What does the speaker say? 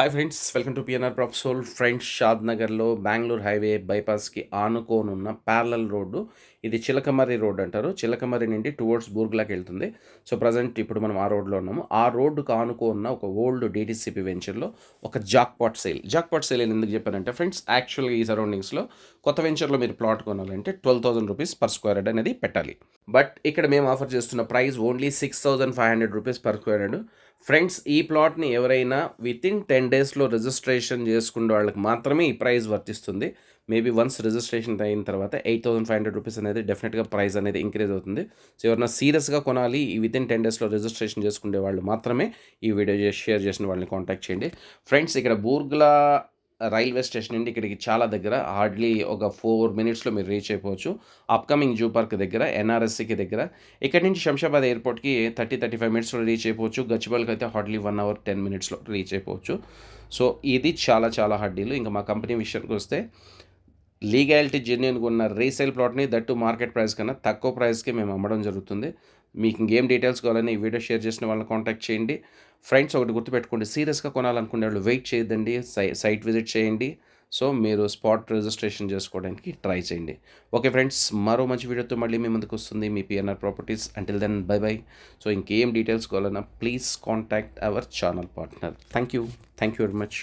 Hi friends welcome to PNR Propsol friends Shad నగర్లో Bengaluru highway బైపాస్కి ఆనుకోనున్న ప్యారలల్ రోడ్డు. ఇది చిలకమర్రి రోడ్ అంటారు. చిలకమర్రి నుండి టువర్డ్స్ బూర్గ్లాకి వెళ్తుంది. సో ప్రజెంట్ ఇప్పుడు మనం ఆ రోడ్లో ఉన్నాము. ఆ రోడ్డుకు ఆనుకోన్న ఒక ఓల్డ్ డీటీసీపీ వెంచర్లో ఒక జాక్పాట్ సేల్ జాక్పాట్ సేల్ అని ఎందుకు చెప్పానంటే ఫ్రెండ్స్ యాక్చువల్గా ఈ సరౌండింగ్స్లో కొత్త వెంచర్లో మీరు ప్లాట్ కొనాలంటే twelve thousand rupees per square head అనేది పెట్టాలి. బట్ ఇక్కడ మేము ఆఫర్ చేస్తున్న price only six thousand five hundred rupees per square head friends ఈ ప్లాట్ని ఎవరైనా విత్ ఇన్ టెన్ డేస్లో రిజిస్ట్రేషన్ చేసుకునే వాళ్ళకి మాత్రమే ఈ ప్రైస్ వర్తిస్తుంది. మేబీ వన్స్ రిజిస్ట్రేషన్ అయిన తర్వాత eight thousand five hundred rupees అనేది డెఫినెట్గా ప్రైస్ అనేది ఇంక్రీజ్ అవుతుంది. సో ఎవరైనా సీరియస్గా కొనాలి ఈ విత్ ఇన్ టెన్ డేస్లో రిజిస్ట్రేషన్ చేసుకునే వాళ్ళు మాత్రమే ఈ వీడియో షేర్ చేసిన వాళ్ళని కాంటాక్ట్ చేయండి. ఫ్రెండ్స్ ఇక్కడ బూర్గ్లా రైల్వే స్టేషన్ నుండి ఇక్కడికి చాలా దగ్గర హార్డ్లీ ఒక ఫోర్ మినిట్స్లో మీరు రీచ్ అయిపోవచ్చు. అప్కమింగ్ జూ పార్క్ దగ్గర ఎన్ఆర్ఎస్సికి దగ్గర. ఇక్కడ నుంచి శంషాబాద్ ఎయిర్పోర్ట్కి థర్టీ థర్టీ ఫైవ్ మినిట్స్లో రీచ్ అయిపోవచ్చు. గచ్చిబౌల్కి అయితే హార్డ్లీ వన్ అవర్ టెన్ మినిట్స్లో రీచ్ అయిపోవచ్చు. సో ఇది చాలా చాలా హార్డీలు ఇంకా మా కంపెనీ విషయానికి వస్తే లీగాలిటీ జెన్యున్గా ఉన్న రీసేల్ ప్లాట్ని దట్టు మార్కెట్ ప్రైస్ కన్నా తక్కువ ప్రైస్కి మేము అమ్మడం జరుగుతుంది. మీకు ఇంకేం డీటెయిల్స్ కావాలని ఈ వీడియో షేర్ చేసిన వాళ్ళని కాంటాక్ట్ చేయండి. ఫ్రెండ్స్ ఒకటి గుర్తుపెట్టుకోండి సీరియస్గా కొనాలనుకునే వాళ్ళు వెయిట్ చేయదండి సై సైట్ విజిట్ చేయండి. సో మీరు స్పాట్ రిజిస్ట్రేషన్ చేసుకోవడానికి ట్రై చేయండి. ఓకే ఫ్రెండ్స్ మరో మంచి వీడియోతో మళ్ళీ మీ ముందుకు వస్తుంది మీ PNR properties. Until then bye bye so ఇంకేం డీటెయిల్స్ కావాలన్నా please contact our channel partner. Thank you thank you very much